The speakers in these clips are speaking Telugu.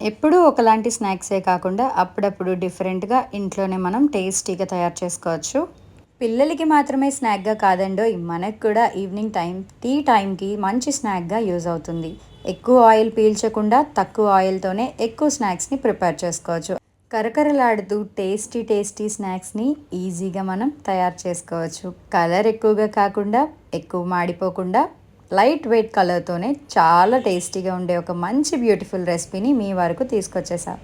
ఎప్పుడూ ఒకలాంటి స్నాక్సే కాకుండా అప్పుడప్పుడు డిఫరెంట్గా ఇంట్లోనే మనం టేస్టీగా తయారు చేసుకోవచ్చు. పిల్లలకి మాత్రమే స్నాక్గా కాదండో మనకు కూడా ఈవినింగ్ టైం టీ టైంకి మంచి స్నాక్గా యూజ్ అవుతుంది. ఎక్కువ ఆయిల్ పీల్చకుండా తక్కువ ఆయిల్తోనే ఎక్కువ స్నాక్స్ని ప్రిపేర్ చేసుకోవచ్చు. కరకరలాడుతూ టేస్టీ టేస్టీ స్నాక్స్ని ఈజీగా మనం తయారు చేసుకోవచ్చు. కలర్ ఎక్కువగా కాకుండా ఎక్కువ మాడిపోకుండా లైట్ వెయిట్ కలర్తోనే చాలా టేస్టీగా ఉండే ఒక మంచి బ్యూటిఫుల్ రెసిపీని మీ వరకు తీసుకొచ్చేసా.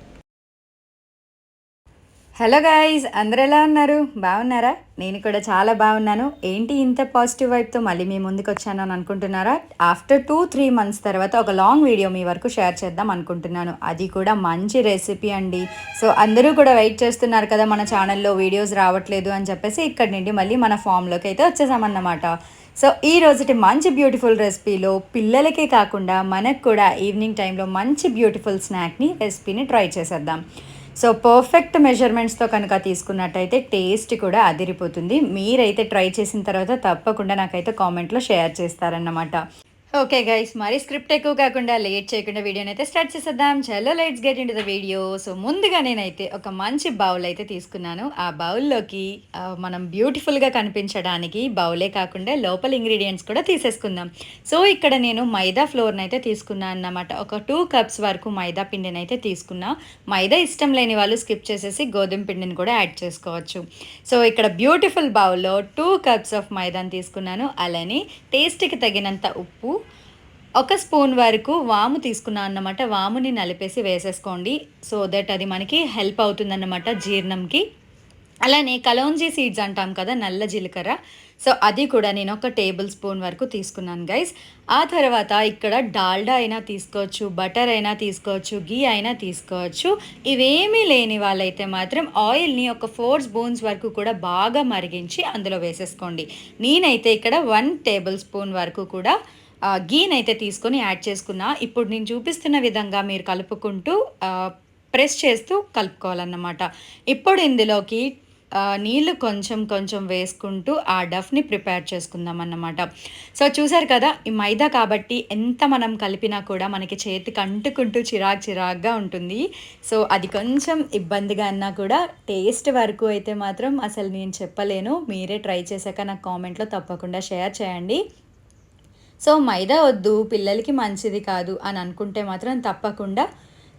హలో గాయస్ అందరు ఎలా ఉన్నారు? బాగున్నారా? నేను కూడా చాలా బాగున్నాను. ఏంటి ఇంత పాజిటివ్ వైపుతో మళ్ళీ మీ ముందుకు వచ్చాను అని అనుకుంటున్నారా? ఆఫ్టర్ టూ త్రీ మంత్స్ తర్వాత ఒక లాంగ్ వీడియో మీ వరకు షేర్ చేద్దాం అనుకుంటున్నాను. అది కూడా మంచి రెసిపీ అండి. సో అందరూ కూడా వెయిట్ చేస్తున్నారు కదా మన ఛానల్లో వీడియోస్ రావట్లేదు అని చెప్పేసి ఇక్కడి నుండి మళ్ళీ మన ఫామ్లోకి అయితే వచ్చేసామన్నమాట. సో ఈ రోజుటి మంచి బ్యూటిఫుల్ రెసిపీలో పిల్లలకే కాకుండా మనకు కూడా ఈవినింగ్ టైంలో మంచి బ్యూటిఫుల్ స్నాక్ని రెసిపీని ట్రై చేసేద్దాం. సో పర్ఫెక్ట్ మెజర్మెంట్స్తో కనుక తీసుకున్నట్టయితే టేస్ట్ కూడా అదిరిపోతుంది. మీరైతే ట్రై చేసిన తర్వాత తప్పకుండా నాకైతే కామెంట్లో షేర్ చేస్తారన్నమాట. ఓకే గైస్ మరి స్క్రిప్ట్ ఎక్కువ కాకుండా లేట్ చేయకుండా వీడియోని అయితే స్టార్ట్ చేసేద్దాం. చలో lights get in the video so ముందుగా నేనైతే ఒక మంచి బౌల్ అయితే తీసుకున్నాను. ఆ బౌల్లోకి మనం బ్యూటిఫుల్గా కనిపించడానికి బౌలే కాకుండా లోపల ఇంగ్రీడియంట్స్ కూడా తీసేసుకుందాం. సో ఇక్కడ నేను మైదా ఫ్లోర్ని అయితే తీసుకున్నాను అన్నమాట. ఒక టూ కప్స్ వరకు మైదా పిండిని అయితే తీసుకున్నా. మైదా ఇష్టం లేని వాళ్ళు స్కిప్ చేసేసి గోధుమ పిండిని కూడా యాడ్ చేసుకోవచ్చు. సో ఇక్కడ బ్యూటిఫుల్ బౌల్లో టూ కప్స్ ఆఫ్ మైదాని తీసుకున్నాను. అలానే టేస్ట్కి తగినంత ఉప్పు ఒక స్పూన్ వరకు వాము తీసుకున్నాను అన్నమాట. వాముని నలిపేసి వేసేసుకోండి. సో దట్ అది మనకి హెల్ప్ అవుతుందన్నమాట జీర్ణంకి. అలానే కలోంజీ సీడ్స్ అంటాం కదా నల్ల జీలకర్ర. సో అది కూడా నేను ఒక టేబుల్ స్పూన్ వరకు తీసుకున్నాను గైస్ ఆ తర్వాత ఇక్కడ డాల్డా అయినా తీసుకోవచ్చు బటర్ అయినా తీసుకోవచ్చు గీ అయినా తీసుకోవచ్చు. ఇవేమీ లేని వాళ్ళైతే మాత్రం ఆయిల్ని ఒక ఫోర్ స్పూన్స్ వరకు కూడా బాగా మరిగించి అందులో వేసేసుకోండి. నేనైతే ఇక్కడ వన్ టేబుల్ స్పూన్ వరకు కూడా గీన్ అయితే తీసుకొని యాడ్ చేసుకున్నా. ఇప్పుడు నేను చూపిస్తున్న విధంగా మీరు కలుపుకుంటూ ప్రెస్ చేస్తూ కలుపుకోవాలన్నమాట. ఇప్పుడు ఇందులోకి నీళ్ళు కొంచెం కొంచెం వేసుకుంటూ ఆ డఫ్ని ప్రిపేర్ చేసుకుందాం అన్నమాట సో చూసారు కదా ఈ మైదా కాబట్టి ఎంత మనం కలిపినా కూడా మనకి చేతికి అంటుకుంటూ చిరాక్ చిరాగ్గా ఉంటుంది. సో అది కొంచెం ఇబ్బందిగా అన్నా కూడా టేస్ట్ వరకు అయితే మాత్రం అసలు నేను చెప్పలేను. మీరే ట్రై చేశాక నాకు కామెంట్లో తప్పకుండా షేర్ చేయండి. సో మైదా వద్దు పిల్లలకి మంచిది కాదు అని అనుకుంటే మాత్రం తప్పకుండా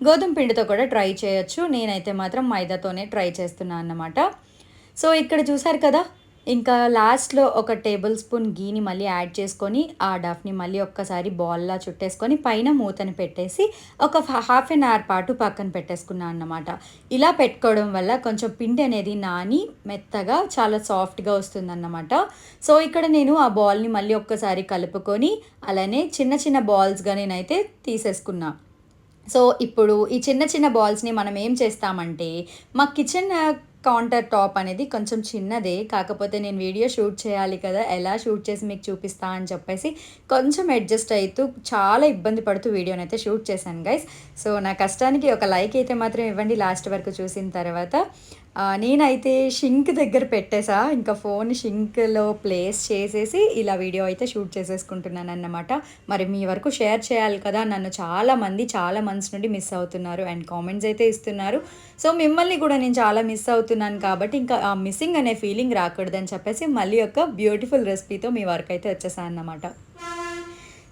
గోధుమ పిండితో కూడా ట్రై చేయొచ్చు. నేనైతే మాత్రం మైదాతోనే ట్రై చేస్తున్నాను అన్నమాట. సో ఇక్కడ చూసారు కదా ఇంకా లాస్ట్లో ఒక టేబుల్ స్పూన్ గీని మళ్ళీ యాడ్ చేసుకొని ఆ డఫ్ని మళ్ళీ ఒక్కసారి బాల్లా చుట్టేసుకొని పైన మూతని పెట్టేసి ఒక హాఫ్ అన్ అవర్ పాటు పక్కన పెట్టేసుకున్నాను అన్నమాట. ఇలా పెట్టుకోవడం వల్ల కొంచెం పిండి అనేది నాని మెత్తగా చాలా సాఫ్ట్గా వస్తుందన్నమాట. సో ఇక్కడ నేను ఆ బాల్ని మళ్ళీ ఒక్కసారి కలుపుకొని అలానే చిన్న చిన్న బాల్స్గా నేనైతే తీసేసుకున్నా. సో ఇప్పుడు ఈ చిన్న చిన్న బాల్స్ని మనం ఏం చేస్తామంటే మా కిచెన్ కౌంటర్ టాప్ అనేది కొంచెం చిన్నదే. కాకపోతే నేను వీడియో షూట్ చేయాలి కదా ఎలా షూట్ చేసి మీకు చూపిస్తా అని చెప్పేసి కొంచెం అడ్జస్ట్ అవుతూ చాలా ఇబ్బంది పడుతూ వీడియోని అయితే షూట్ చేశాను గైస్ సో నా కష్టానికి ఒక లైక్ అయితే మాత్రం ఇవ్వండి లాస్ట్ వరకు చూసిన తర్వాత. నేనైతే షింక్ దగ్గర పెట్టేసా. ఇంకా ఫోన్ షింక్లో ప్లేస్ చేసేసి ఇలా వీడియో అయితే షూట్ చేసేసుకుంటున్నాను అన్నమాట మరి మీ వరకు షేర్ చేయాలి కదా. నన్ను చాలా మంది చాలా మంత్స్ నుండి మిస్ అవుతున్నారు అండ్ కామెంట్స్ అయితే ఇస్తున్నారు. సో మిమ్మల్ని కూడా నేను చాలా మిస్ అవుతున్నాను కాబట్టి ఇంకా ఆ మిస్సింగ్ అనే ఫీలింగ్ రాకూడదని చెప్పేసి మళ్ళీ ఒక బ్యూటిఫుల్ రెసిపీతో మీ వరకు అయితే వచ్చేసాను అన్నమాట.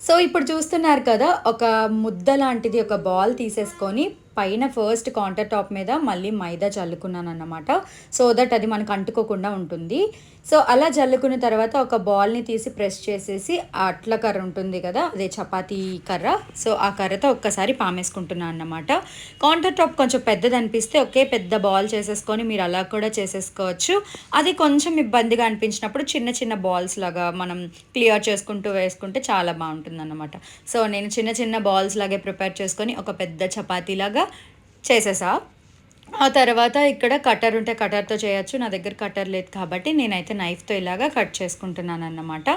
సో ఇప్పుడు చూస్తున్నారు కదా ఒక ముద్ద లాంటిది ఒక బాల్ తీసేసుకొని పైన ఫస్ట్ కౌంటర్ టాప్ మీద మళ్ళీ మైదా చల్లుకున్నాను అన్నమాట సో దట్ అది మనకు అంటుకోకుండా ఉంటుంది. సో అలా జల్లుకున్న తర్వాత ఒక బాల్ని తీసి ప్రెస్ చేసేసి అట్ల కర్ర ఉంటుంది కదా అదే చపాతీ కర్ర. సో ఆ కర్రతో ఒక్కసారి పామేసుకుంటున్నాను అన్నమాట. కౌంటర్ టాప్ కొంచెం పెద్దది అనిపిస్తే ఒకే పెద్ద బాల్ చేసేసుకొని మీరు అలా కూడా చేసేసుకోవచ్చు. అది కొంచెం ఇబ్బందిగా అనిపించినప్పుడు చిన్న చిన్న బాల్స్ లాగా మనం క్లియర్ చేసుకుంటూ వేసుకుంటే చాలా బాగుంటుంది అన్నమాట సో నేను చిన్న చిన్న బాల్స్ లాగే ప్రిపేర్ చేసుకొని ఒక పెద్ద చపాతీ లాగా చేసేసా. ఆ తర్వాత ఇక్కడ కటర్ ఉంటే కటర్తో చేయొచ్చు నా దగ్గర కటర్ లేదు కాబట్టి నేనైతే నైఫ్తో ఇలాగా కట్ చేసుకుంటున్నాను అన్నమాట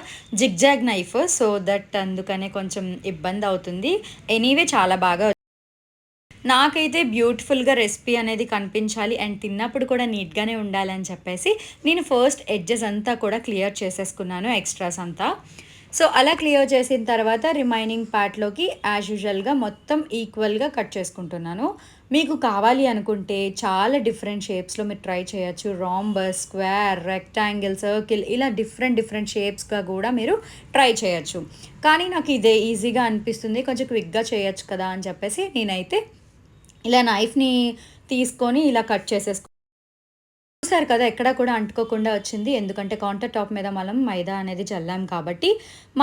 జిగ్జాగ్ నైఫ్ సో దట్ అందుకనే కొంచెం ఇబ్బంది అవుతుంది. ఎనీవే చాలా బాగా నాకైతే బ్యూటిఫుల్గా రెసిపీ అనేది కనిపించాలి అండ్ తిన్నప్పుడు కూడా నీట్గానే ఉండాలని చెప్పేసి నేను ఫస్ట్ ఎడ్జెస్ అంతా కూడా క్లియర్ చేసేసుకున్నాను ఎక్స్ట్రాస్ అంతా. సో అలా క్లియర్ చేసిన తర్వాత రిమైనింగ్ పార్ట్లోకి యాజ్ యూజువల్గా మొత్తం ఈక్వల్గా కట్ చేసుకుంటున్నాను. మీకు కావాలి అనుకుంటే చాలా డిఫరెంట్ షేప్స్లో మీరు ట్రై చేయొచ్చు. రాంబస్ స్క్వేర్ రెక్టాంగిల్ సర్కిల్ ఇలా డిఫరెంట్ డిఫరెంట్ షేప్స్గా కూడా మీరు ట్రై చేయొచ్చు. కానీ నాకు ఇదే ఈజీగా అనిపిస్తుంది. కొంచెం క్విక్గా చేయొచ్చు కదా అని చెప్పేసి నేనైతే ఇలా నైఫ్ని తీసుకొని ఇలా కట్ చేసేసుకు చూసారు కదా ఎక్కడ కూడా అంటుకోకుండా వచ్చింది. ఎందుకంటే కౌంటర్ టాప్ మీద మనం మైదా అనేది చల్లాం కాబట్టి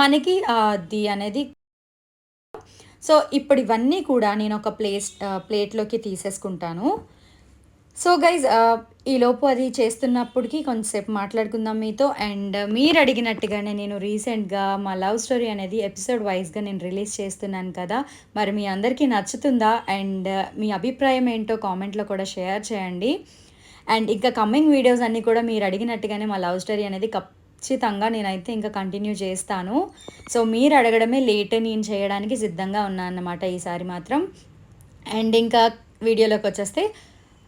మనకి అది అనేది సో ఇప్పుడు ఇవన్నీ కూడా నేను ఒక ప్లేస్ ప్లేట్లోకి తీసేసుకుంటాను. సో గైజ్ ఈలోపు అది చేస్తున్నప్పటికీ కొంతసేపు మాట్లాడుకుందాం మీతో. అండ్ మీరు అడిగినట్టుగానే నేను రీసెంట్గా మా లవ్ స్టోరీ అనేది ఎపిసోడ్ వైజ్గా నేను రిలీజ్ చేస్తున్నాను కదా. మరి మీ అందరికీ నచ్చుతుందా? అండ్ మీ అభిప్రాయం ఏంటో కామెంట్లో కూడా షేర్ చేయండి. అండ్ ఇంకా కమ్మింగ్ వీడియోస్ అన్నీ కూడా మీరు అడిగినట్టుగానే మా లవ్ స్టోరీ అనేది ఖచ్చితంగా నేనైతే ఇంకా కంటిన్యూ చేస్తాను. సో మీరు అడగడమే లేట్ నేను చేయడానికి సిద్ధంగా ఉన్నాను అన్నమాట ఈసారి మాత్రం. అండ్ ఇంకా వీడియోలోకి వచ్చేస్తే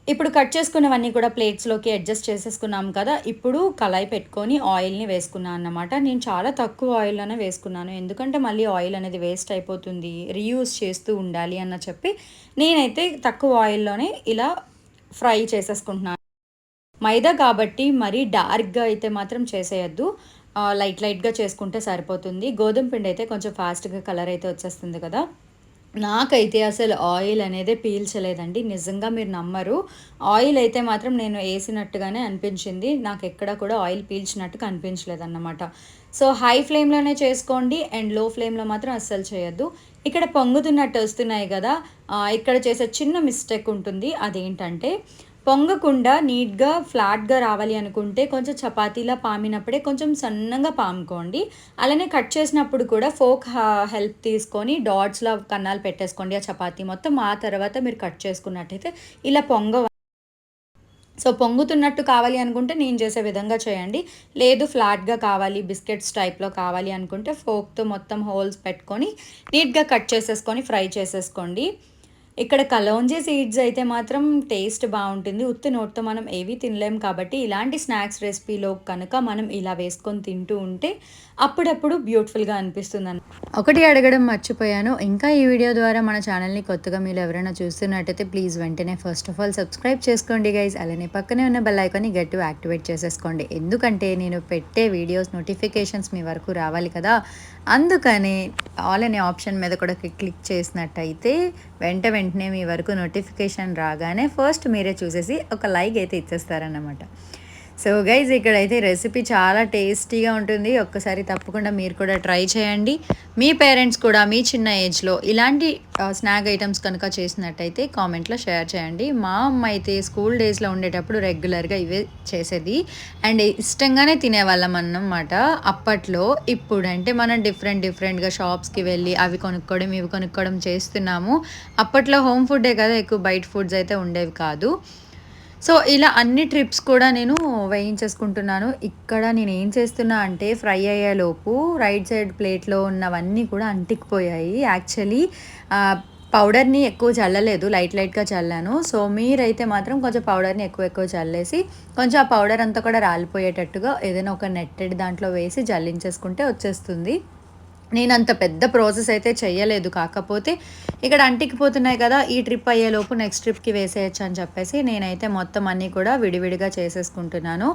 ఇప్పుడు కట్ చేసుకున్నవన్నీ కూడా ప్లేట్స్లోకి అడ్జస్ట్ చేసేసుకున్నాం కదా ఇప్పుడు కళాయి పెట్టుకొని ఆయిల్ని వేసుకున్నాను అన్నమాట. నేను చాలా తక్కువ ఆయిల్లోనే వేసుకున్నాను. ఎందుకంటే మళ్ళీ ఆయిల్ అనేది వేస్ట్ అయిపోతుంది రీయూస్ చేస్తూ ఉండాలి అన్న చెప్పి నేనైతే తక్కువ ఆయిల్లోనే ఇలా ఫ్రై చేసేసుకుంటున్నాను. మైదా కాబట్టి మరీ డార్క్గా అయితే మాత్రం చేసేయద్దు. లైట్ లైట్గా చేసుకుంటే సరిపోతుంది. గోధుమ పిండి అయితే కొంచెం ఫాస్ట్గా కలర్ అయితే వచ్చేస్తుంది కదా. నాకైతే అసలు ఆయిల్ అనేది పీల్చలేదండి. నిజంగా మీరు నమ్మరు. ఆయిల్ అయితే మాత్రం నేను వేసినట్టుగానే అనిపించింది. నాకు ఎక్కడ కూడా ఆయిల్ పీల్చినట్టు కనిపించలేదన్నమాట. సో హై ఫ్లేమ్లోనే చేసుకోండి. అండ్లో ఫ్లేమ్లో మాత్రం అస్సలు చేయొద్దు. ఇక్కడ పొంగుతున్నట్టు వస్తున్నాయి కదా. ఇక్కడ చేసే చిన్న మిస్టేక్ ఉంటుంది. అదేంటంటే పొంగకుండా నీట్గా ఫ్లాట్గా రావాలి అనుకుంటే కొంచెం చపాతీలా పామినప్పుడే కొంచెం సన్నగా పాముకోండి. అలానే కట్ చేసినప్పుడు కూడా ఫోక్ హెల్ప్ తీసుకొని డాట్స్లో కన్నాలు పెట్టేసుకోండి ఆ చపాతీ మొత్తం. ఆ తర్వాత మీరు కట్ చేసుకున్నట్టయితే ఇలా పొంగ సో పొంగుతున్నట్టు కావాలి అనుకుంటే నేను చేసే విధంగా చేయండి. లేదు ఫ్లాట్గా కావాలి బిస్కెట్స్ టైప్లో కావాలి అనుకుంటే ఫోక్తో మొత్తం హోల్స్ పెట్టుకొని నీట్గా కట్ చేసేసుకొని ఫ్రై చేసేసుకోండి. ఇక్కడ కలోంజీ సీడ్స్ అయితే మాత్రం టేస్ట్ బాగుంటుంది. ఉత్తి నోట్తో మనం ఏవి తినలేం కాబట్టి ఇలాంటి స్నాక్స్ రెసిపీలో కనుక మనం ఇలా వేసుకొని తింటూ ఉంటే అప్పుడప్పుడు బ్యూటిఫుల్గా అనిపిస్తుంది ఒకటి అడగడం మర్చిపోయాను. ఇంకా ఈ వీడియో ద్వారా మన ఛానల్ని కొత్తగా మీరు ఎవరైనా చూస్తున్నట్టయితే ప్లీజ్ వెంటనే ఫస్ట్ ఆఫ్ ఆల్ సబ్స్క్రైబ్ చేసుకోండి గైజ్ అలానే పక్కనే ఉన్న బెల్ ఐకాన్ని గట్టి యాక్టివేట్ చేసేసుకోండి. ఎందుకంటే నేను పెట్టే వీడియోస్ నోటిఫికేషన్స్ మీ వరకు రావాలి కదా. అందుకని ఆల్ అనే ఆప్షన్ మీద కూడా క్లిక్ చేసినట్టయితే వెంట వెంటనే మీ వరకు నోటిఫికేషన్ రాగానే ఫస్ట్ మీరే చూసేసి ఒక లైక్ అయితే ఇచ్చేస్తారన్నమాట. సో గైజ్ ఇక్కడైతే రెసిపీ చాలా టేస్టీగా ఉంటుంది. ఒక్కసారి తప్పకుండా మీరు కూడా ట్రై చేయండి. మీ పేరెంట్స్ కూడా మీ చిన్న ఏజ్లో ఇలాంటి స్నాక్ ఐటమ్స్ కనుక చేసినట్టయితే కామెంట్లో షేర్ చేయండి. మా అమ్మ అయితే స్కూల్ డేస్లో ఉండేటప్పుడు రెగ్యులర్గా ఇవే చేసేది. అండ్ ఇష్టంగానే తినేవాళ్ళం అన్నమాట. అప్పట్లో ఇప్పుడు అంటే మనం డిఫరెంట్ డిఫరెంట్గా షాప్స్కి వెళ్ళి అవి కొనుక్కోవడం ఇవి కొనుక్కోవడం చేస్తున్నాము. అప్పట్లో హోమ్ ఫుడ్డే కదా ఎక్కువ బయట ఫుడ్స్ అయితే ఉండేవి కాదు. సో ఇలా అన్ని ట్రిప్స్ కూడా నేను వేయించేసుకుంటున్నాను. ఇక్కడ నేను ఏం చేస్తున్నా అంటే ఫ్రై అయ్యేలోపు రైట్ సైడ్ ప్లేట్లో ఉన్నవన్నీ కూడా అంటికిపోయాయి. యాక్చువల్లీ పౌడర్ని ఎక్కువ చల్లలేదు. లైట్ లైట్గా చల్లాను. సో మీరైతే మాత్రం కొంచెం పౌడర్ని ఎక్కువ ఎక్కువ చల్లేసి కొంచెం ఆ పౌడర్ అంతా కూడా రాలిపోయేటట్టుగా ఏదైనా ఒక నెట్టెడ్ దాంట్లో వేసి జల్లించేసుకుంటే వచ్చేస్తుంది. నేను అంత పెద్ద ప్రాసెస్ అయితే చేయలేదు కాకపోతే ఇక్కడ అంటికిపోతున్నాయి కదా ఈ ట్రిప్ అయ్యేలోపు నెక్స్ట్ ట్రిప్కి వేసేయచ్చు అని చెప్పేసి నేనైతే మొత్తం అన్నీ కూడా విడివిడిగా చేసేసుకుంటున్నాను.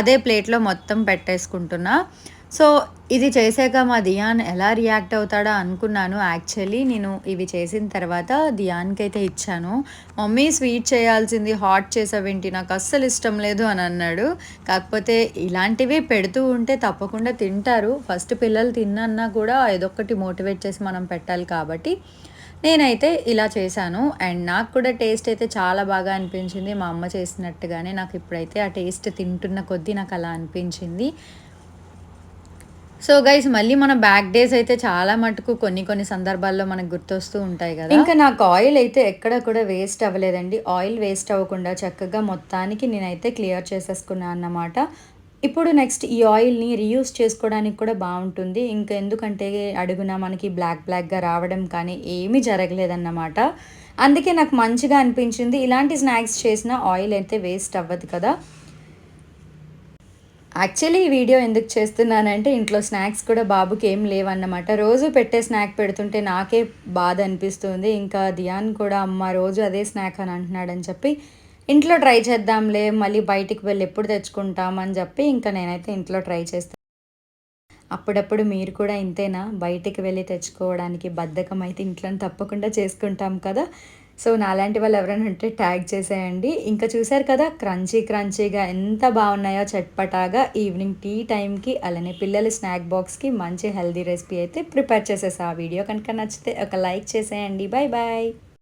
అదే ప్లేట్లో మొత్తం పెట్టేసుకుంటున్నా. సో ఇది చేసాక మా దియాన్ ఎలా రియాక్ట్ అవుతాడో అనుకున్నాను. యాక్చువల్లీ నేను ఇవి చేసిన తర్వాత దియాన్కి అయితే ఇచ్చాను. మమ్మీ స్వీట్ చేయాల్సింది హాట్ చేసావేంటి? నాకు అస్సలు ఇష్టం లేదు అని అన్నాడు. కాకపోతే ఇలాంటివి పెడుతూ ఉంటే తప్పకుండా తింటారు. ఫస్ట్ పిల్లలు తిన్నన్నా కూడా ఏదొక్కటి మోటివేట్ చేసి మనం పెట్టాలి కాబట్టి నేనైతే ఇలా చేశాను. అండ్ నాకు కూడా టేస్ట్ అయితే చాలా బాగా అనిపించింది. మా అమ్మ చేసినట్టుగానే నాకు ఇప్పుడైతే ఆ టేస్ట్ తింటున్న కొద్దీ నాకు అలా అనిపించింది. సో గైస్ మళ్ళీ మన బ్యాక్ డేస్ అయితే చాలా మటుకు కొన్ని కొన్ని సందర్భాల్లో మనకు గుర్తొస్తూ ఉంటాయి కదా. ఇంకా నాకు ఆయిల్ అయితే ఎక్కడ కూడా వేస్ట్ అవ్వలేదండి. ఆయిల్ వేస్ట్ అవ్వకుండా చక్కగా మొత్తానికి నేనైతే క్లియర్ చేసేసుకున్నాను అన్నమాట. ఇప్పుడు నెక్స్ట్ ఈ ఆయిల్ని రీయూస్ చేసుకోవడానికి కూడా బాగుంటుంది. ఇంకా ఎందుకంటే అడుగున మనకి బ్లాక్ బ్లాక్గా రావడం కానీ ఏమీ జరగలేదన్నమాట. అందుకే నాకు మంచిగా అనిపించింది. ఇలాంటి స్నాక్స్ చేసిన ఆయిల్ అయితే వేస్ట్ అవ్వదు కదా. యాక్చువల్లీ ఈ వీడియో ఎందుకు చేస్తున్నానంటే ఇంట్లో స్నాక్స్ కూడా బాబుకి ఏం లేవన్నమాట. రోజు పెట్టే స్నాక్ పెడుతుంటే నాకే బాధ అనిపిస్తుంది. ఇంకా దియాన్ కూడా అమ్మ రోజు అదే స్నాక్ అని అంటున్నాడని చెప్పి ఇంట్లో ట్రై చేద్దాంలే మళ్ళీ బయటికి వెళ్ళి ఎప్పుడు తెచ్చుకుంటామని చెప్పి ఇంకా నేనైతే ఇంట్లో ట్రై చేస్తాను అప్పుడప్పుడు మీరు కూడా ఇంతేనా? బయటికి వెళ్ళి తెచ్చుకోవడానికి బద్ధకం అయితే ఇంట్లో తప్పకుండా చేసుకుంటాం కదా. సో నాలాంటి వాళ్ళు ఎవరైనా ఉంటే ట్యాగ్ చేసేయండి. ఇంకా చూసారు కదా క్రంచీ క్రంచీగా ఎంత బాగున్నాయో చట్పటాగా ఈవినింగ్ టీ టైంకి అలానే పిల్లల స్నాక్ బాక్స్కి మంచి హెల్దీ రెసిపీ అయితే ప్రిపేర్ చేసేసా ఆ వీడియో కనుక నచ్చితే ఒక లైక్ చేసేయండి. Bye bye